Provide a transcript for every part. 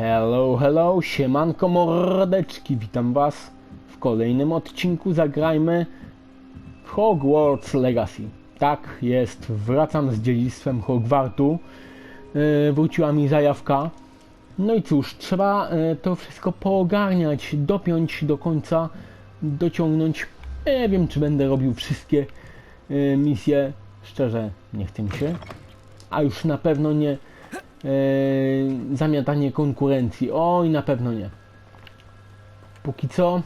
Hello, hello, siemanko mordeczki, witam was w kolejnym odcinku Zagrajmy Hogwarts Legacy. Tak, jest, wracam z dziedzictwem Hogwartu, yy, wróciła mi zajawka. No i cóż, trzeba yy, to wszystko poogarniać, dopiąć do końca, dociągnąć. Nie wiem, czy będę robił wszystkie yy, misje, szczerze, nie chcę się, a już na pewno nie Yy, zamiatanie konkurencji. Oj, na pewno nie. Póki co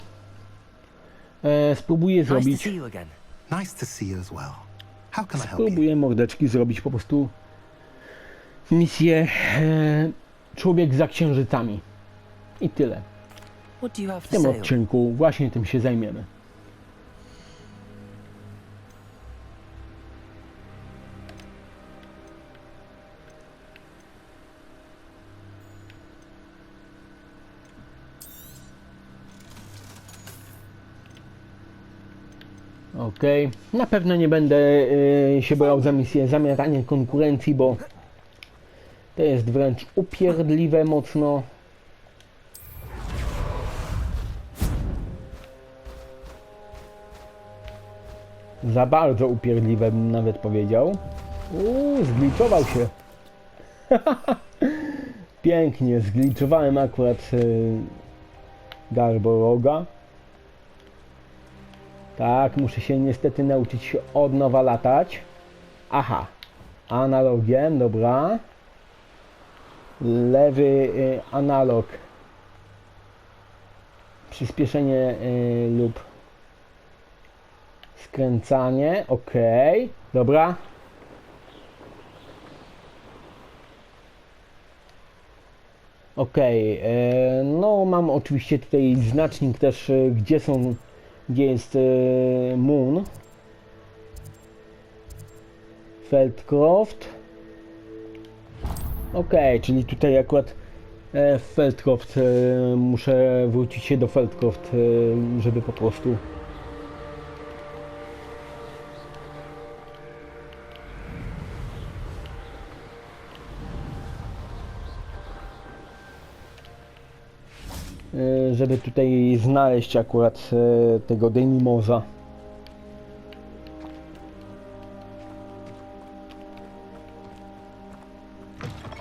e, spróbuję zrobić, spróbuję mordeczki zrobić po prostu misję e, Człowiek za księżycami. I tyle. W tym odcinku właśnie tym się zajmiemy. Okej, na pewno nie będę y, się brał za misję zamiatanie konkurencji, bo to jest wręcz upierdliwe mocno. Za bardzo upierdliwe bym nawet powiedział. Uuu, zgliczował się. Pięknie, zgliczowałem akurat y, Garboroga. Tak, muszę się niestety nauczyć się od nowa latać. Aha, analogiem, dobra. Lewy y, analog. Przyspieszenie y, lub skręcanie, ok, dobra. Ok, no mam oczywiście tutaj znacznik też, e, gdzie są, gdzie jest e, Moon. Feldcroft. Ok, czyli tutaj akurat e, Feldcroft, e, muszę wrócić się do Feldcroft, e, żeby po prostu żeby tutaj znaleźć akurat e, tego Denimoza.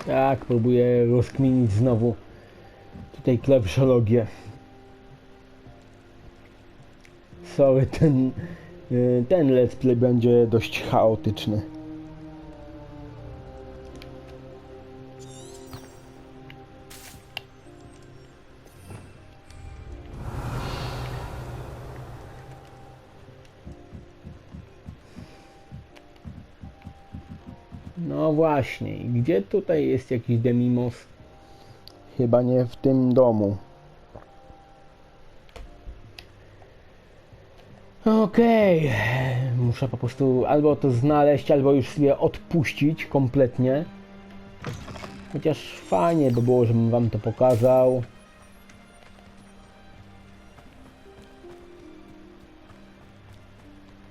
Tak, próbuję rozkminić znowu tutaj klawiszologię. Sorry, ten, e, ten let's play będzie dość chaotyczny. Właśnie, gdzie tutaj jest jakiś Demimos? Chyba nie w tym domu. Okej, muszę po prostu albo to znaleźć, albo już sobie odpuścić kompletnie. Chociaż fajnie by było, żebym wam to pokazał.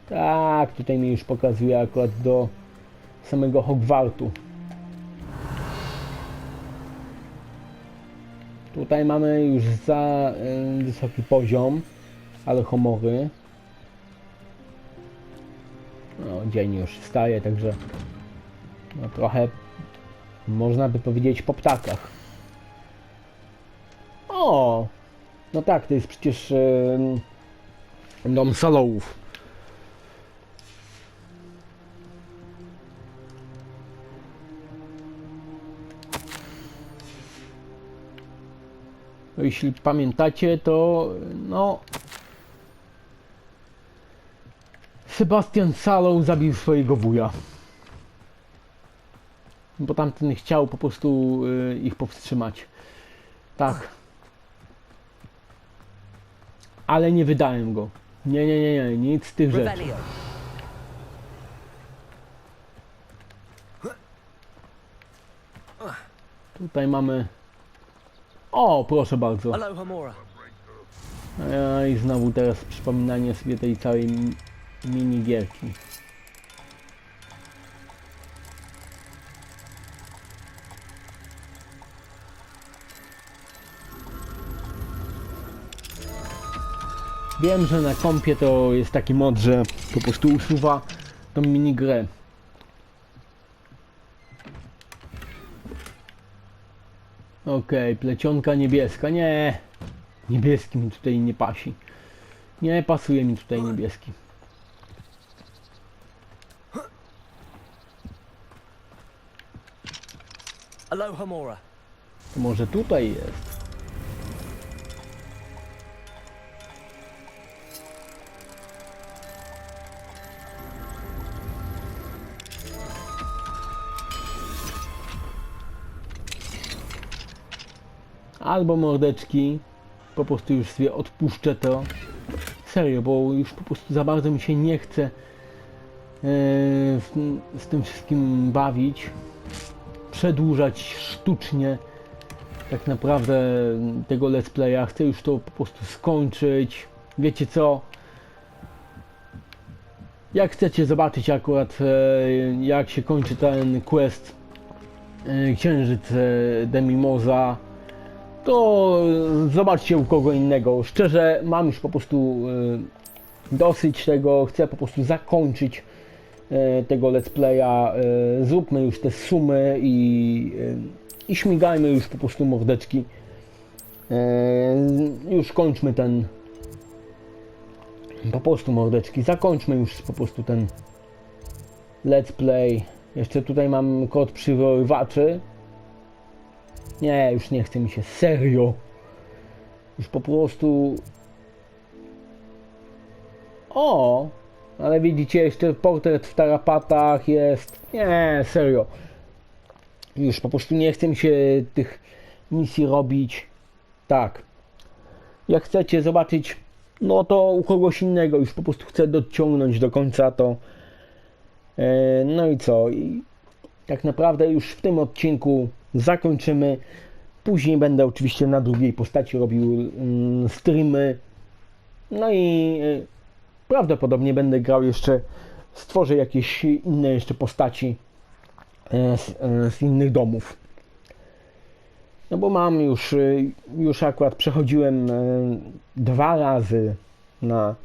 Tak, tutaj mi już pokazuje akurat do samego Hogwartu. Tutaj mamy już za wysoki poziom, ale homory. No, dzień już wstaje, także no, trochę można by powiedzieć po ptakach. O! No tak, to jest przecież y, dom salołów. No, Jeśli pamiętacie, to no. Sebastian Sallow zabił swojego wuja. Bo tamten chciał po prostu y, ich powstrzymać. Tak. Ale nie wydałem go. Nie, nie, nie, nie, nic z tych rzeczy. Tutaj mamy. O, proszę bardzo. No I znowu teraz przypominanie sobie tej całej minigierki. Wiem, że na kompie to jest taki mod, że po prostu usuwa tą minigrę Okej, plecionka niebieska. Nie, niebieski mi tutaj nie pasi. Nie pasuje mi tutaj niebieski. Aloha Mora. Może tutaj jest. Albo mordeczki, po prostu już sobie odpuszczę to. Serio, bo już po prostu za bardzo mi się nie chce e, w, z tym wszystkim bawić. Przedłużać sztucznie tak naprawdę tego let's playa. Chcę już to po prostu skończyć. Wiecie co? Jak chcecie zobaczyć akurat e, jak się kończy ten quest e, Księżyc Demimoza, to zobaczcie u kogo innego. Szczerze mam już po prostu e, dosyć tego. Chcę po prostu zakończyć e, tego let's playa. E, Zróbmy już te sumy i i śmigajmy już po prostu mordeczki. Już kończmy ten. Po prostu mordeczki. Zakończmy już po prostu ten let's play. Jeszcze tutaj mam kod przywoływaczy. Nie, już nie chce mi się. Serio. Już po prostu. O! Ale widzicie, jeszcze portret w tarapatach jest. Nie, serio. Już po prostu nie chcę mi się tych misji robić. Tak. Jak chcecie zobaczyć, no to u kogoś innego już po prostu chcę dociągnąć do końca to. E, no i co? I tak naprawdę już w tym odcinku zakończymy. Później będę oczywiście na drugiej postaci robił mm, streamy. No i e, prawdopodobnie będę grał jeszcze, stworzę jakieś inne jeszcze postaci e, z, e, z innych domów. No bo mam już, y, już akurat przechodziłem e, dwa razy na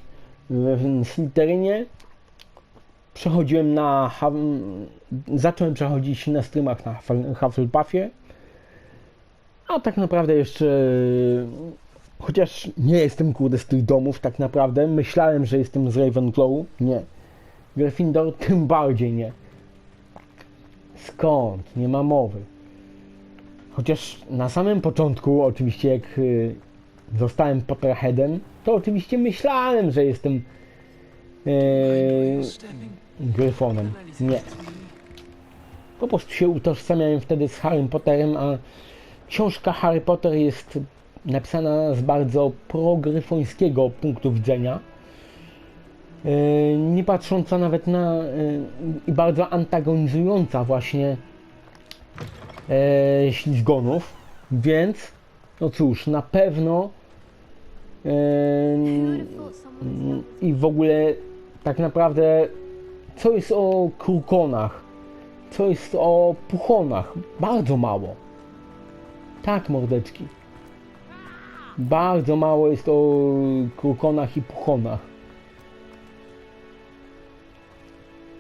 w Slytherinie. Przechodziłem na, zacząłem przechodzić na streamach na Huffle- Hufflepuffie. A tak naprawdę jeszcze, chociaż nie jestem kurde z tych domów, tak naprawdę myślałem, że jestem z Ravenclaw. Nie. Gryffindor tym bardziej nie. Skąd? Nie ma mowy. Chociaż na samym początku, oczywiście jak y, zostałem Potterheadem, to oczywiście myślałem, że jestem yy, Gryfonem. Nie. Po prostu się utożsamiałem wtedy z Harrym Potterem, a książka Harry Potter jest napisana z bardzo progryfońskiego punktu widzenia. Yy, nie patrząca nawet na yy, i bardzo antagonizująca właśnie e, ślizgonów, więc no cóż, na pewno e, i w ogóle tak naprawdę co jest o krukonach, co jest o puchonach, bardzo mało. Tak, mordeczki. Bardzo mało jest o krukonach i puchonach.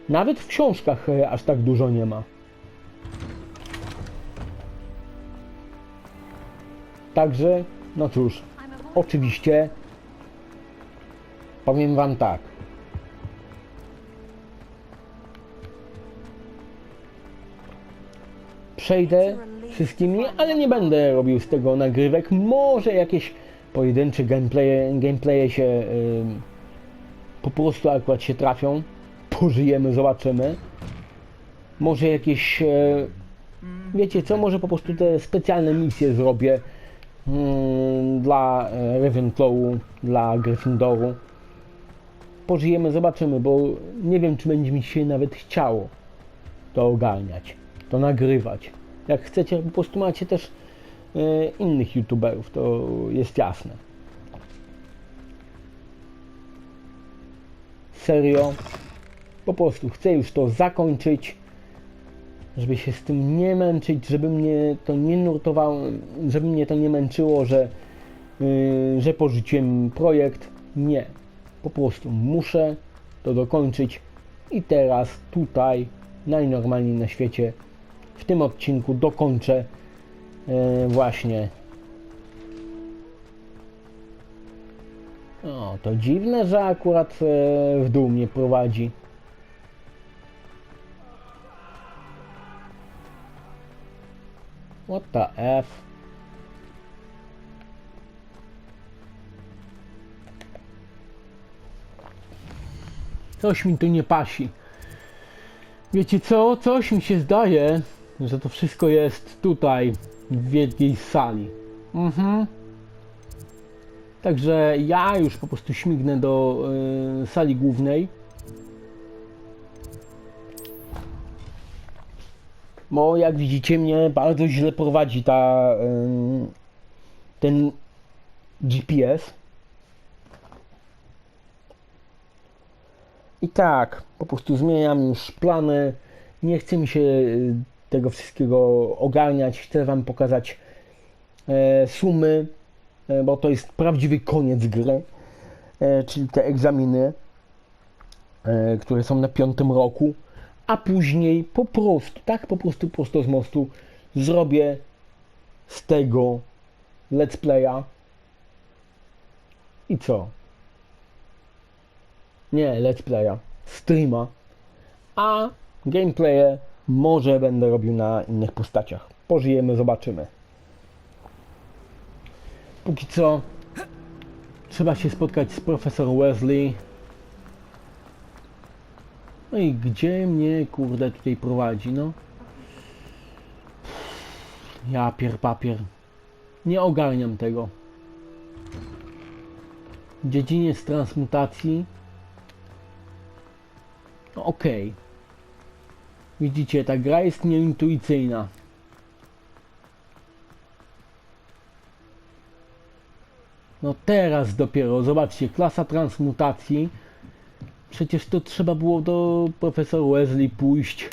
Nawet w książkach e, aż tak dużo nie ma. Także, no cóż, oczywiście powiem Wam tak. Przejdę wszystkimi, ale nie będę robił z tego nagrywek. Może jakieś pojedyncze gameplaye, gameplaye się po prostu akurat się trafią. Pożyjemy, zobaczymy. Może jakieś, e, wiecie co, może po prostu te specjalne misje zrobię dla e, Ravenclawu, dla Gryffindoru. Pożyjemy, zobaczymy, bo nie wiem, czy będzie mi się nawet chciało to ogarniać, to nagrywać. Jak chcecie, po prostu macie też e, innych youtuberów, to jest jasne. Serio, po prostu chcę już to zakończyć, żeby się z tym nie męczyć, żeby mnie to nie nurtowało, żeby mnie to nie męczyło, że, yy, że porzuciłem projekt. Nie. Po prostu muszę to dokończyć i teraz tutaj najnormalniej na świecie w tym odcinku dokończę e, właśnie o to dziwne, że akurat e, w dół mnie prowadzi what the f Coś mi tu nie pasi. Wiecie co? Coś mi się zdaje, że to wszystko jest tutaj, w wielkiej sali. Mhm. Także ja już po prostu śmignę do y, sali głównej. Bo jak widzicie mnie bardzo źle prowadzi ta y, ten GPS. I tak, po prostu zmieniam już plany. Nie chce mi się y, tego wszystkiego ogarniać. Chcę Wam pokazać e, sumy, e, bo to jest prawdziwy koniec gry, e, czyli te egzaminy, które są na piątym roku, a później po prostu, tak po prostu prosto z mostu zrobię z tego let's playa. I co? Nie, let's playa, streama, a gameplaye może będę robił na innych postaciach. Pożyjemy, zobaczymy. Póki co trzeba się spotkać z profesor Wesley. No i gdzie mnie kurde tutaj prowadzi, no? Ja pier papier. Nie ogarniam tego. Dziedziniec transmutacji. No okej. Widzicie, ta gra jest nieintuicyjna. No teraz dopiero, zobaczcie, klasa transmutacji. Przecież to trzeba było do profesor Wesley pójść.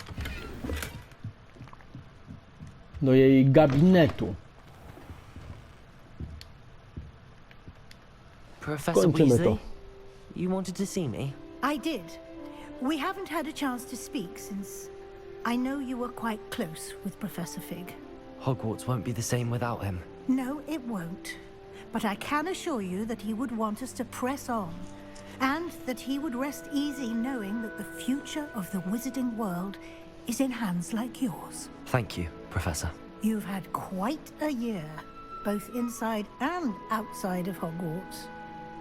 Do jej gabinetu. Professor Kończymy to. Weasley, you wanted to see me? I did. We haven't had a chance to speak since I know you were quite close with Professor Fig. Hogwarts won't be the same without him. No, it won't. But I can assure you that he would want us to press on, and that he would rest easy knowing that the future of the wizarding world is in hands like yours. Thank you, Professor. You've had quite a year, both inside and outside of Hogwarts.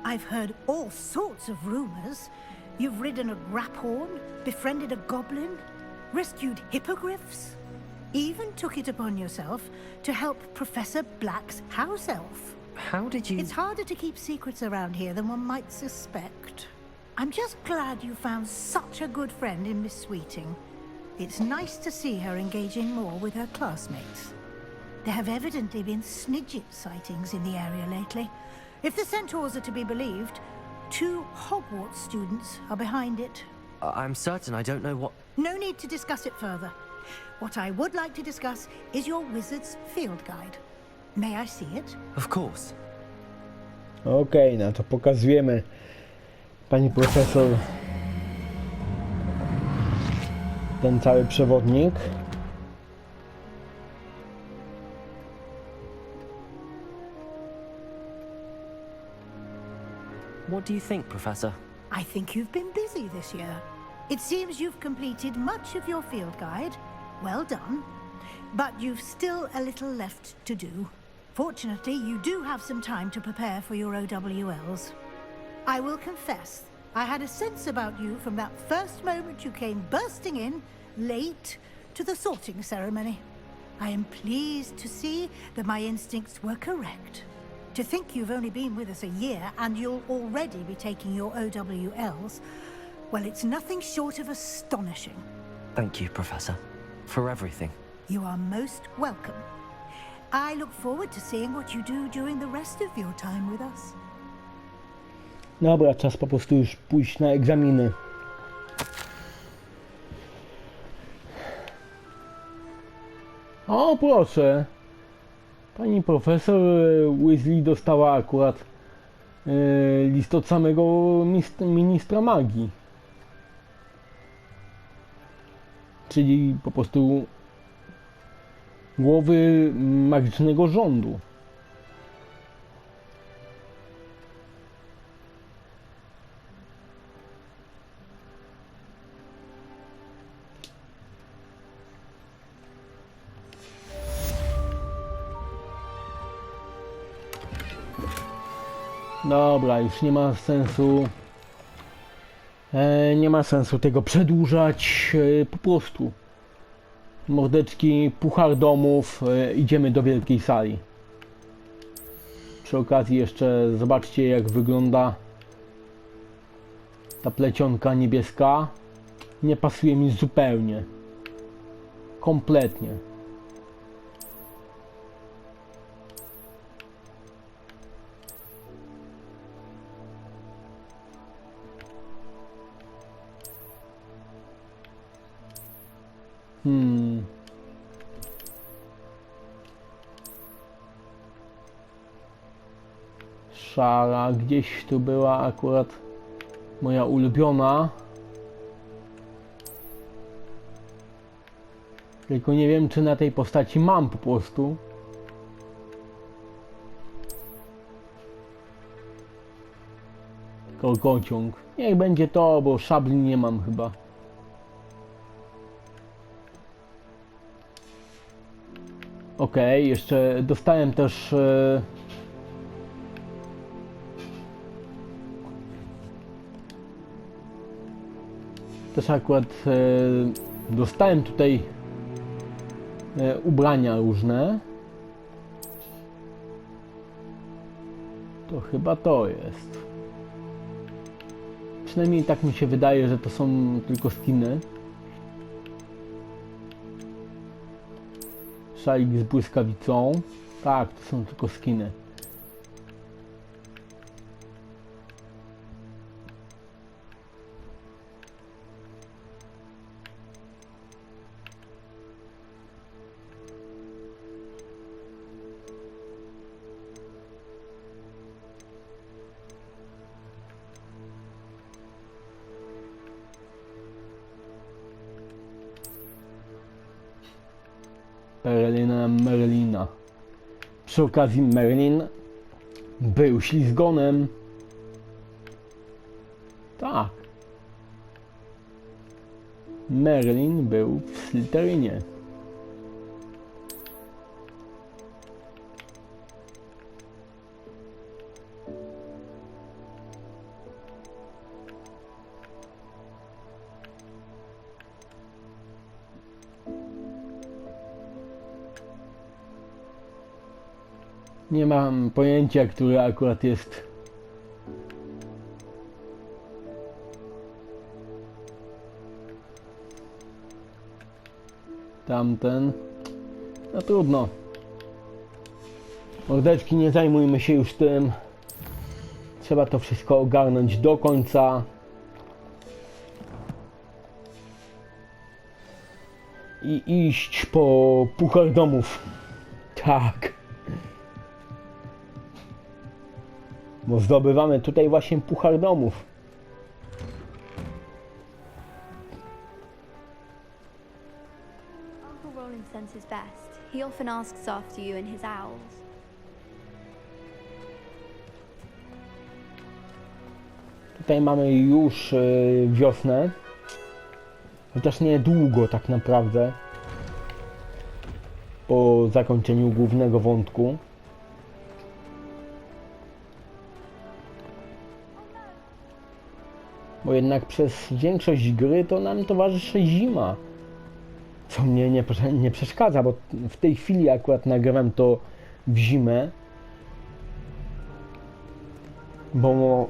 I've heard all sorts of rumors. You've ridden a graphorn, befriended a goblin, rescued hippogriffs, even took it upon yourself to help Professor Black's house elf. How did you... It's harder to keep secrets around here than one might suspect. I'm just glad you found such a good friend in Miss Sweeting. It's nice to see her engaging more with her classmates. There have evidently been Snidget sightings in the area lately. If the centaurs are to be believed, two Hogwarts students are behind it. I'm certain I don't know what... No need to discuss it further. What I would like to discuss is your wizard's field guide. May I see it? Of course. Okej, no to pokazujemy pani profesor ten cały przewodnik. What do you think, Professor? I think you've been busy this year. It seems you've completed much of your field guide. Well done. But you've still a little left to do. Fortunately, you do have some time to prepare for your OWLs. I will confess, I had a sense about you from that first moment you came bursting in, late, to the sorting ceremony. I am pleased to see that my instincts were correct. To think you've only been with us a year and you'll already be taking your OWLs, well, it's nothing short of astonishing. Thank you, Professor. For everything. You are most welcome. I look forward to seeing what you do during the rest of your time with us. Dobra, czas po prostu już pójść na egzaminy. O, proszę. Pani profesor e, Weasley dostała akurat Yy, list od samego ministra magii. Czyli po prostu głowy magicznego rządu. Dobra, już nie ma sensu. E, nie ma sensu tego przedłużać. E, po prostu. Mordeczki, puchar domów. E, idziemy do wielkiej sali. Przy okazji jeszcze zobaczcie jak wygląda ta plecionka niebieska. Nie pasuje mi zupełnie. Kompletnie. Szara gdzieś tu była akurat moja ulubiona. Tylko nie wiem, czy na tej postaci mam po prostu. Kolkociąg. Niech będzie to, bo szabli nie mam chyba. Okej, jeszcze dostałem też. E... Też akurat e... dostałem tutaj e... ubrania różne. To chyba to jest. Przynajmniej tak mi się wydaje, że to są tylko skiny. Szalik z błyskawicą. Tak, to są tylko skiny. Przy okazji Merlin był ślizgonem. Tak. Merlin był w Slytherinie. Nie mam pojęcia, który akurat jest. Tamten. No trudno. Mordeczki, nie zajmujmy się już tym. Trzeba to wszystko ogarnąć do końca. I iść po puchar domów. Tak. Bo zdobywamy tutaj właśnie puchar domów. Uncle Roland sends his best. He often asks after you and his owls. Tutaj mamy już y, wiosnę. Chociaż nie długo tak naprawdę. Po zakończeniu głównego wątku. Bo jednak przez większość gry to nam towarzyszy zima. Co mnie nie, nie przeszkadza, bo w tej chwili akurat nagrywam to w zimę. Bo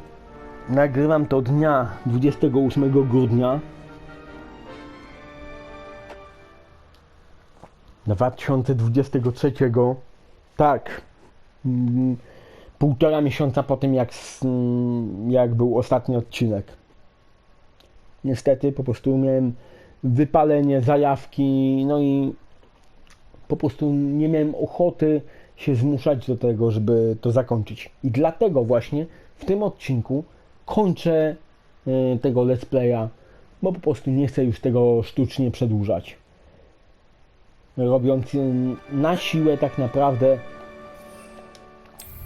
nagrywam to dnia 28 grudnia 2023. Tak. Mm, Półtora miesiąca po tym, jak, mm, jak był ostatni odcinek. Niestety po prostu miałem wypalenie, zajawki, no i po prostu nie miałem ochoty się zmuszać do tego, żeby to zakończyć. I dlatego właśnie w tym odcinku kończę y, tego let's playa, bo po prostu nie chcę już tego sztucznie przedłużać. Robiąc y, na siłę tak naprawdę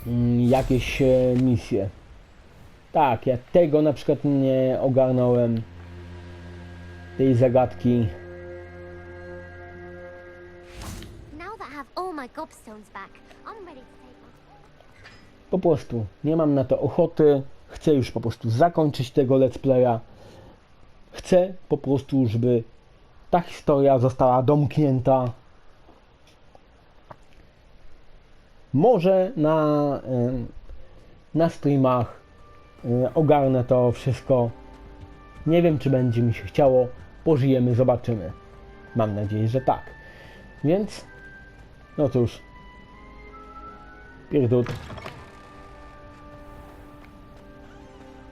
mm, jakieś e, misje. Tak, ja tego na przykład nie ogarnąłem. Tej zagadki. Po prostu nie mam na to ochoty. Chcę już po prostu zakończyć tego let's playa. Chcę po prostu, żeby ta historia została domknięta. Może na, na streamach ogarnę to wszystko. Nie wiem, czy będzie mi się chciało. Pożyjemy, zobaczymy. Mam nadzieję, że tak. Więc, no cóż, pierdut.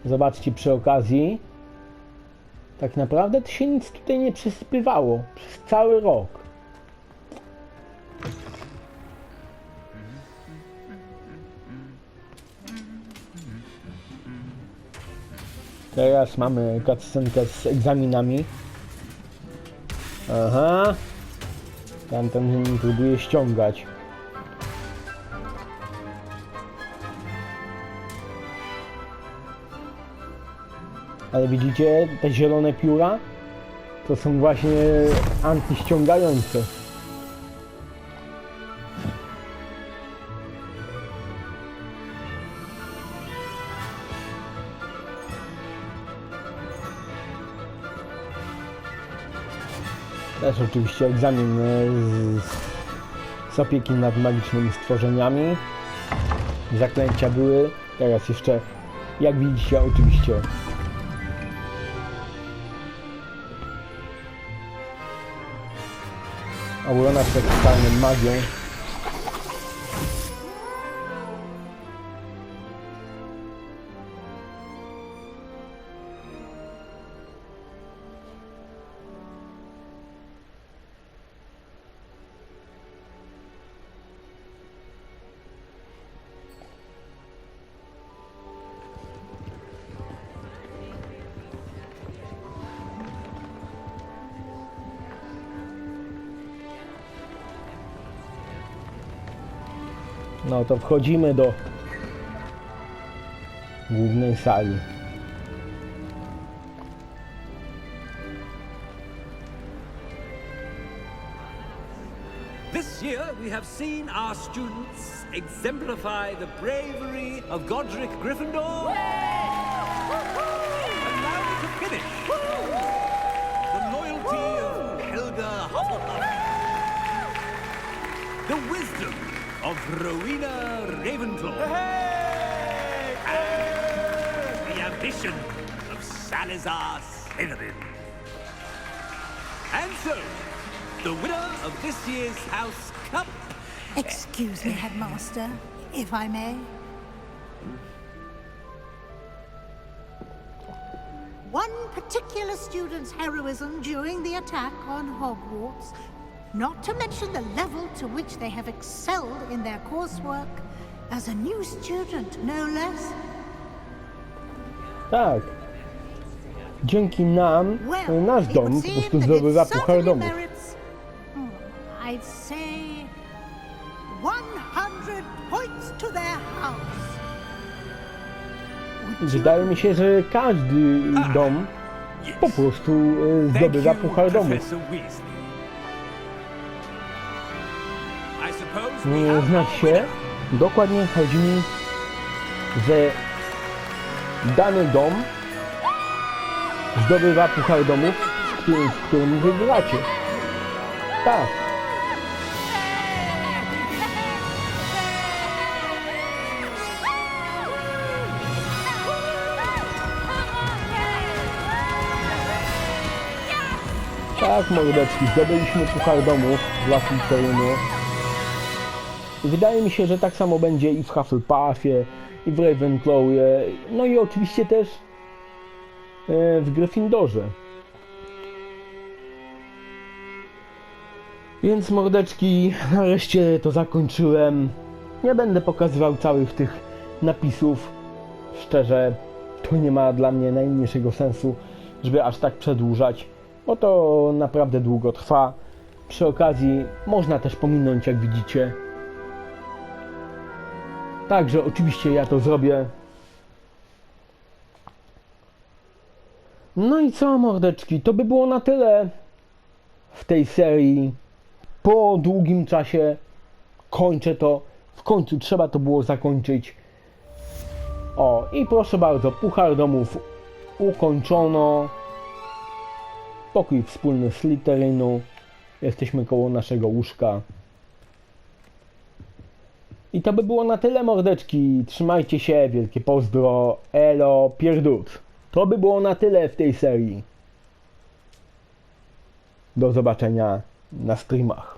Zobaczcie przy okazji, tak naprawdę to się nic tutaj nie przyspywało przez cały rok. Teraz mamy cutscenkę z egzaminami. Aha. Tamten próbuje ściągać. Ale widzicie te zielone pióra? To są właśnie antyściągające. Oczywiście egzamin e, z, z opieki nad magicznymi stworzeniami. Zaklęcia były. Teraz jeszcze, jak widzicie, oczywiście obrona przed magią. No to wchodzimy do głównej sali. This year, we have seen our students exemplify the bravery of Godric Gryffindor. And now to finish, the loyalty of Helga Hufflepuff. The wisdom of Rowena Ravenclaw. And the ambition of Salazar Slytherin. And so, the winner of this year's House Cup Excuse me, Headmaster, if I may. One particular student's heroism during the attack on Hogwarts, not to mention the level to which they have excelled in their coursework, as a new student, no less. Tak. Dzięki nam Well, nasz dom po prostu zdobywa it puchar certainly domów. merits, hmm, I'd say 100 points to their house. Wydaje mi się, że każdy dom po prostu Thank zdobywa you, puchar domów. Nie our się, dokładnie chodzi mi, że dany dom zdobywa puchar domów, z którym, w którym. Tak. Tak, mordeczki, zdobyliśmy puchar domów dla Slytherinu. Wydaje mi się, że tak samo będzie i w Hufflepuffie, i w Ravenclawie, no i oczywiście też e, w Gryffindorze. Więc mordeczki, nareszcie to zakończyłem. Nie będę pokazywał całych tych napisów szczerze, to nie ma dla mnie najmniejszego sensu, żeby aż tak przedłużać, bo to naprawdę długo trwa. Przy okazji można też pominąć, jak widzicie. Także oczywiście ja to zrobię. No i co, mordeczki, to by było na tyle w tej serii. Po długim czasie kończę to. W końcu trzeba to było zakończyć. O, i proszę bardzo, puchar domów ukończono. Pokój wspólny z Slytherinu. Jesteśmy koło naszego łóżka. I to by było na tyle, mordeczki. Trzymajcie się, wielkie pozdro. Elo, pierdut. To by było na tyle w tej serii. Do zobaczenia na streamach.